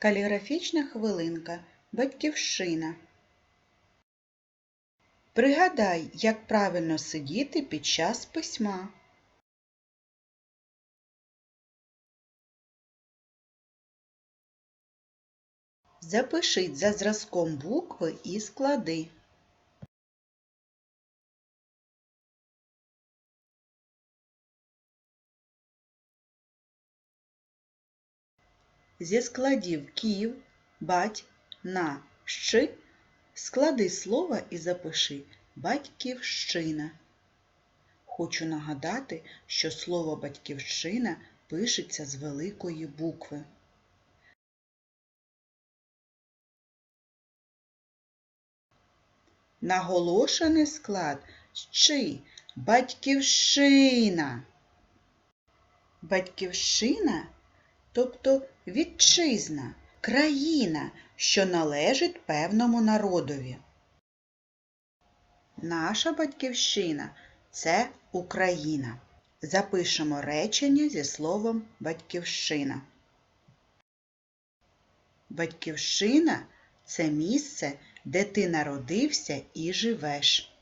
Каліграфічна хвилинка. Батьківщина. Пригадай, як правильно сидіти під час письма. Запишіть за зразком букви і склади. Зі складів ків, бать, на, щи склади слова і запиши Батьківщина. Хочу нагадати, що слово Батьківщина пишеться з великої букви. Наголошений склад щи Батьківщина. Батьківщина, тобто вітчизна, країна, що належить певному народові. Наша батьківщина це Україна. Запишемо речення зі словом батьківщина. Батьківщина це місце, де ти народився і живеш.